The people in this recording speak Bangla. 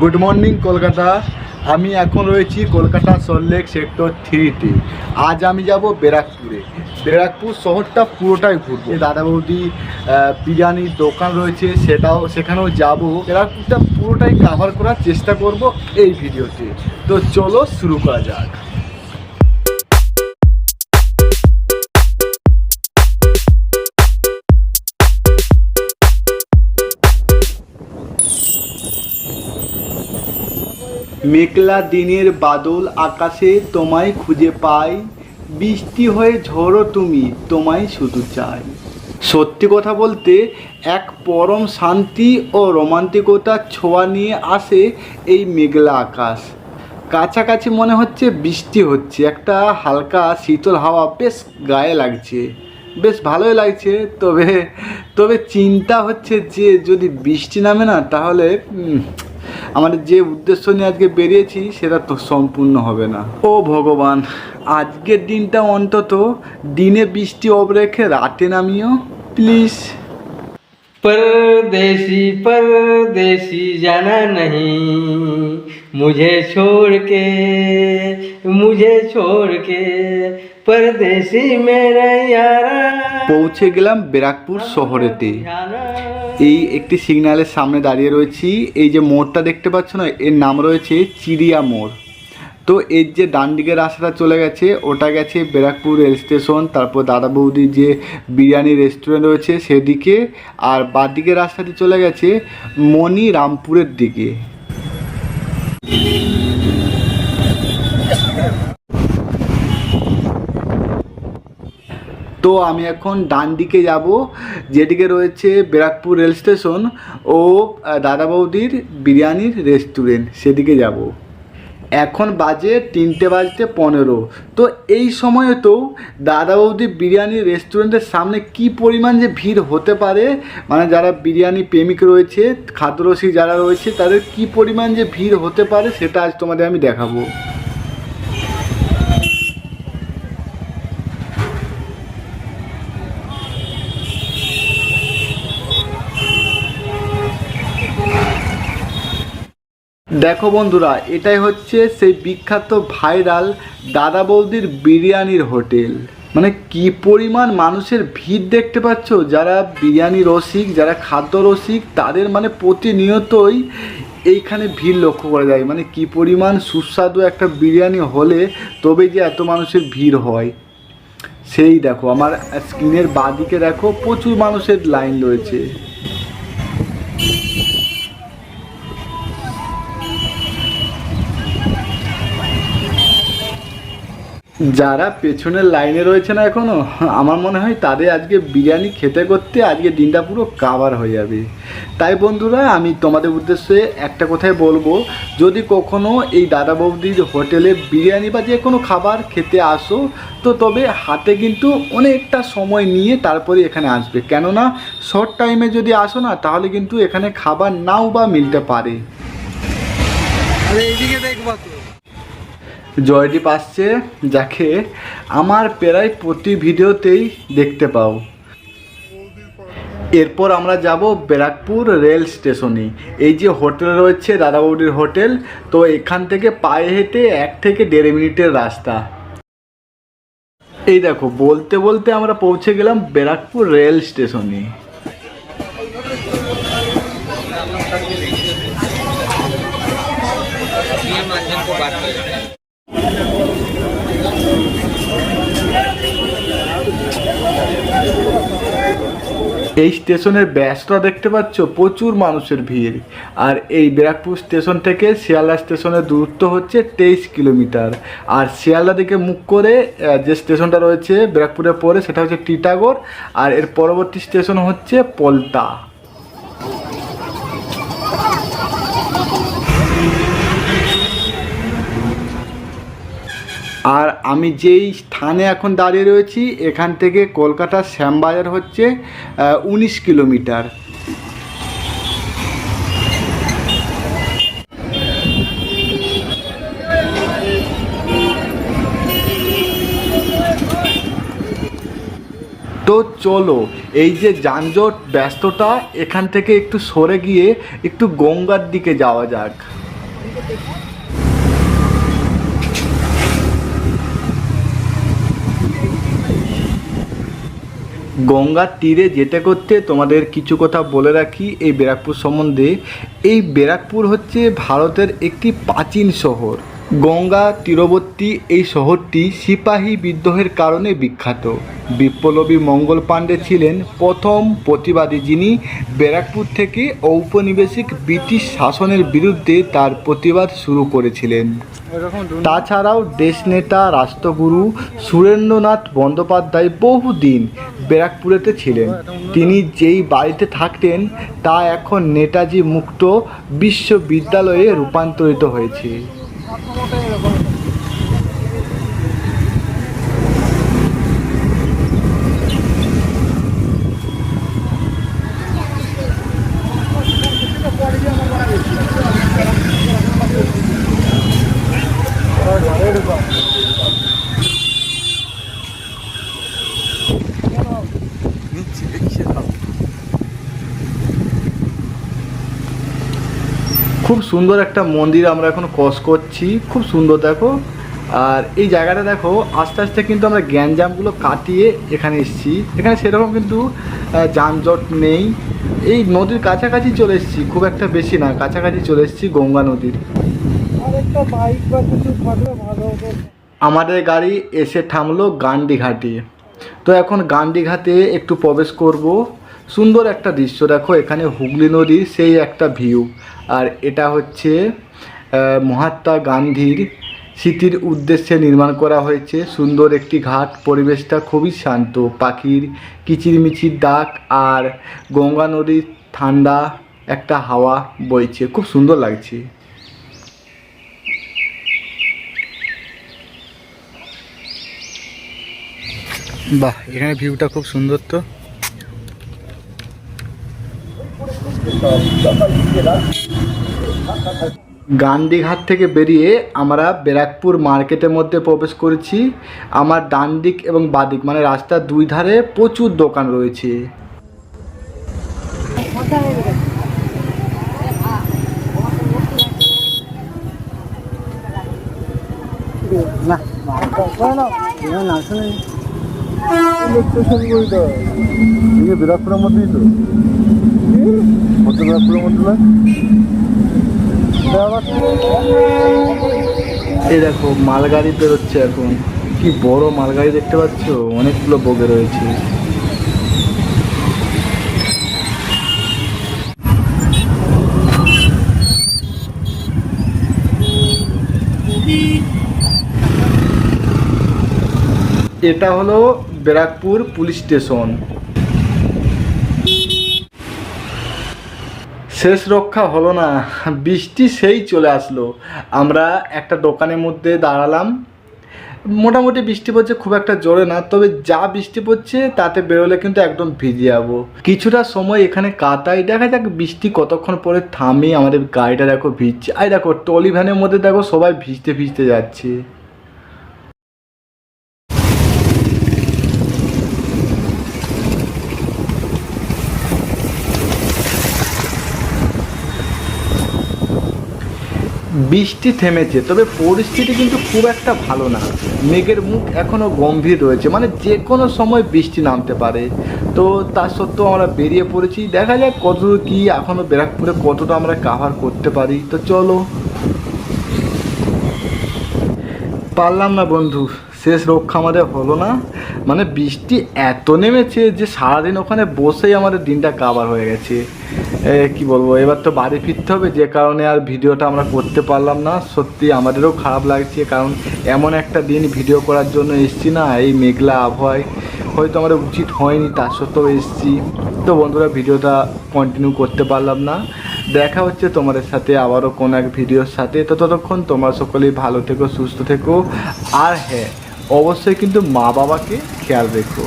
গুড মর্নিং কলকাতা আমি এখন রয়েছি কলকাতা সল্টলেক সেক্টর থ্রিতে আজ আমি যাব ব্যারাকপুরে। ব্যারাকপুর শহরটা পুরোটাই ঘুরবো। দাদা বৌদি বিরিয়ানির দোকান রয়েছে, সেটাও, সেখানেও যাব। ব্যারাকপুরটা পুরোটাই কাভার করার চেষ্টা করব এই ভিডিওতে। তো চলো শুরু করা যাক। মেঘলা দিনের বাদল আকাশে তোমায় খুঁজে পাই। বৃষ্টি হয়ে ঝড়ো তুমি, তোমায় শুধু চাই। সত্যি কথা বলতে, এক পরম শান্তি ও রোমান্টিকতার ছোঁয়া নিয়ে আসে এই মেঘলা আকাশ। কাছাকাছি মনে হচ্ছে বৃষ্টি হচ্ছে, একটা হালকা শীতল হাওয়া বেশ গায়ে লাগছে। বেশ ভালোই লাগছে, তবে তবে চিন্তা হচ্ছে যে যদি বৃষ্টি নামে না, তাহলে আমাদের যে উদ্দেশ্য নিয়ে আজকে বেরিয়েছি সেটা তো সম্পূর্ণ হবে না ও ভগবান আজকের দিনটা অন্তত দিনে বৃষ্টি অব রেখে রাতে নামিও প্লিজ परदेसी परदेसी जाना नहीं मुझे छोड़ के मुझे छोड़ के পৌঁছে গেলাম ব্যারাকপুর শহরেতে। এই একটি সিগন্যালের সামনে দাঁড়িয়ে রয়েছি। এই যে মোড়টা দেখতে পাচ্ছ না, এর নাম রয়েছে চিড়িয়া মোড়। তো এর যে ডান দিকের রাস্তাটা চলে গেছে, ওটা গেছে ব্যারাকপুর রেল স্টেশন, তারপর দাদা বৌদির যে বিরিয়ানি রেস্টুরেন্ট রয়েছে সেদিকে, আর বাঁদিকের রাস্তাটি চলে গেছে মণি রামপুরের দিকে। তো আমি এখন ডান দিকে যাব, যেদিকে রয়েছে ব্যারাকপুর রেল স্টেশন ও দাদা বৌদির বিরিয়ানির রেস্টুরেন্ট, সেদিকে যাব। এখন বাজে তিনটে বাজতে পনেরো। তো এই সময়ে তো দাদা বৌদি বিরিয়ানি রেস্টুরেন্টের সামনে কি পরিমাণ যে ভিড় হতে পারে মানে যারা বিরিয়ানি প্রেমিক রয়েছে, খাদ্যরসিক যারা রয়েছে, তাদের কি পরিমাণ যে ভিড় হতে পারে, সেটা আজ তোমাদের আমি দেখাবো। দেখো বন্ধুরা, এটাই হচ্ছে সেই বিখ্যাত ভাইরাল দাদা বৌদির বিরিয়ানির হোটেল। মানে কি পরিমাণ মানুষের ভিড় দেখতে পাচ্ছ? যারা বিরিয়ানি রসিক, যারা খাদ্য রসিক, তাদের মানে প্রতিনিয়তই এইখানে ভিড় লক্ষ্য করা যায়। মানে কি পরিমাণ সুস্বাদু একটা বিরিয়ানি হলে তবে যে এত মানুষের ভিড় হয়। সেই দেখো, আমার স্ক্রিনের বাঁদিকে দেখো, প্রচুর মানুষের লাইন রয়েছে। যারা পেছনের লাইনে রয়েছে না এখনও, আমার মনে হয় তাদের আজকে বিরিয়ানি খেতে করতে আজকে দিনটা পুরো কাভার হয়ে যাবে। তাই বন্ধুরা, আমি তোমাদের উদ্দেশ্যে একটা কথাই বলব, যদি কখনো এই দাদা বৌদির হোটেলে বিরিয়ানি বা যে কোনো খাবার খেতে আসো, তো তবে হাতে কিন্তু অনেকটা সময় নিয়ে তারপরে এখানে আসবে। কেননা শর্ট টাইমে যদি আসো না, তাহলে কিন্তু এখানে খাবার নাও বা মিলতে পারে। এইদিকে দেখবা জয়দীপ আসছে, যাকে আমার প্রায় প্রতি ভিডিওতেই দেখতে পাও। এরপর আমরা যাব ব্যারাকপুর রেল স্টেশনে। এই যে হোটেল রয়েছে দাদাবৌদির হোটেল, তো এখান থেকে পায়ে হেঁটে এক থেকে দেড় মিনিটের রাস্তা। এই দেখো, বলতে বলতে আমরা পৌঁছে গেলাম ব্যারাকপুর রেল স্টেশনে। এই স্টেশনের ব্যস্ততা দেখতে পাচ্ছ? প্রচুর মানুষের ভিড়। আর এই ব্যারাকপুর স্টেশন থেকে শিয়ালদা স্টেশনের দূরত্ব হচ্ছে তেইশ কিলোমিটার। আর শিয়ালদা দিকে মুখ করে যে স্টেশনটা রয়েছে ব্যারাকপুরের পরে সেটা হচ্ছে টিটাগড়। আর এর পরবর্তী স্টেশন হচ্ছে পলতা আর আমি যেই স্থানে এখন দাঁড়িয়ে রয়েছি, এখান থেকে কলকাতার শ্যামবাজার হচ্ছে উনিশ কিলোমিটার। তো চলো, এই যে যানজট, ব্যস্ততা, এখান থেকে একটু সরে গিয়ে একটু গঙ্গার দিকে যাওয়া যাক। গঙ্গার তীরে যেতে করতে তোমাদের কিছু কথা বলে রাখি এই ব্যারাকপুর সম্বন্ধে। এই ব্যারাকপুর হচ্ছে ভারতের একটি প্রাচীন শহর। গঙ্গা, তীরবর্তী এই শহরটি সিপাহী বিদ্রোহের কারণে বিখ্যাত। বিপ্লবী মঙ্গল পাণ্ডে ছিলেন প্রথম প্রতিবাদী যিনি ব্যারাকপুর থেকে ঔপনিবেশিক ব্রিটিশ শাসনের বিরুদ্ধে তার প্রতিবাদ শুরু করেছিলেন। তাছাড়াও দেশনেতা রাষ্ট্রগুরু সুরেন্দ্রনাথ বন্দ্যোপাধ্যায় বহুদিন ব্যারাকপুরেতে ছিলেন। তিনি যেই বাড়িতে থাকতেন, তা এখন নেতাজি মুক্ত বিশ্ববিদ্যালয়ে রূপান্তরিত হয়েছে। মাথা মোটা এরকম খুব সুন্দর একটা মন্দির আমরা এখন কস করছি। খুব সুন্দর দেখো। আর এই জায়গাটা দেখো আস্তে আস্তে কিন্তু আমরা গ্যাঞ্জামগুলো কাটিয়ে এখানে এসেছি। এখানে সেরকম কিন্তু যানজট নেই। এই নদীর কাছাকাছি চলে এসেছি খুব একটা বেশি না কাছাকাছি চলে এসেছি গঙ্গা নদীর। আমাদের গাড়ি এসে থামলো গান্ডি ঘাটে তো এখন গান্ডি ঘাটে একটু প্রবেশ করব। সুন্দর একটা দৃশ্য। দেখো, এখানে হুগলি নদীর সেই একটা ভিউ আর এটা হচ্ছে মহাত্মা গান্ধীর স্মৃতির উদ্দেশ্যে নির্মাণ করা হয়েছে। সুন্দর একটি ঘাট, পরিবেশটা খুবই শান্ত। পাখির কিচিরমিচির ডাক আর গঙ্গা নদীর ঠান্ডা একটা হাওয়া বইছে। খুব সুন্দর লাগছে। বাহ, এখানে ভিউটা খুব সুন্দর তো। গান্ধীঘাট থেকে বেরিয়ে আমরা ব্যারাকপুর মার্কেটের মধ্যে প্রবেশ করেছি আমার ডান দিক এবং বাদিক মানে রাস্তার দুই ধারে প্রচুর দোকান রয়েছে বিরাটপুরের মধ্যেই তো মধ্যে না এই দেখো, মালগাড়ি বেরোচ্ছে এখন। কি বড় মালগাড়ি দেখতে পাচ্ছ? অনেকগুলো বগে রয়েছে। এটা হলো ব্যারাকপুর পুলিশ স্টেশন। শেষ রক্ষা হলো না। বৃষ্টি সেই চলে আসলো। আমরা একটা দোকানের মধ্যে দাঁড়ালাম। মোটামুটি বৃষ্টি পড়ছে খুব একটা জোরে না, তবে যা বৃষ্টি পড়ছে তাতে বেরোলে কিন্তু একদম ভিজে যাব। কিছুটা সময় এখানে কাটাই। দেখা যাক বৃষ্টি কতক্ষণ পরে থামে। আমাদের গাড়িটা দেখো ভিজছে। আর দেখো টলি ভ্যানের মধ্যে দেখো সবাই ভিজতে ভিজতে যাচ্ছে। বৃষ্টি থেমেছে, তবে পরিস্থিতি কিন্তু খুব একটা ভালো না। মেঘের মুখ এখনও গম্ভীর রয়েছে মানে যে কোনো সময় বৃষ্টি নামতে পারে। তো তা সত্ত্বেও আমরা বেরিয়ে পড়েছি। দেখা যাক কতদূর কী এখনও ব্যারাকপুরে কতটা আমরা কাভার করতে পারি। তো চলো। পারলাম না বন্ধু। শেষ রক্ষা আমাদের হলো না। মানে বৃষ্টি এত নেমেছে যে সারাদিন ওখানে বসেই আমাদের দিনটা কাবার হয়ে গেছে। কি বলব? এবার তো বাড়ি ফিরতে হবে, যে কারণে আর ভিডিওটা আমরা করতে পারলাম না। সত্যি আমাদেরও খারাপ লাগছে, কারণ এমন একটা দিন ভিডিও করার জন্য এসছি না, এই মেঘলা আবহাওয়ায়। হয়তো আমাদের উচিত হয়নি তার সত্ত্বেও এসছি। তো বন্ধুরা, ভিডিওটা কন্টিনিউ করতে পারলাম না। দেখা হচ্ছে তোমাদের সাথে আবারও কোনো এক ভিডিওর সাথে। তো ততক্ষণ তোমরা সকলেই ভালো থেকো, সুস্থ থেকো। আর হ্যাঁ অবশ্যই কিন্তু মা বাবাকে খেয়াল রেখো।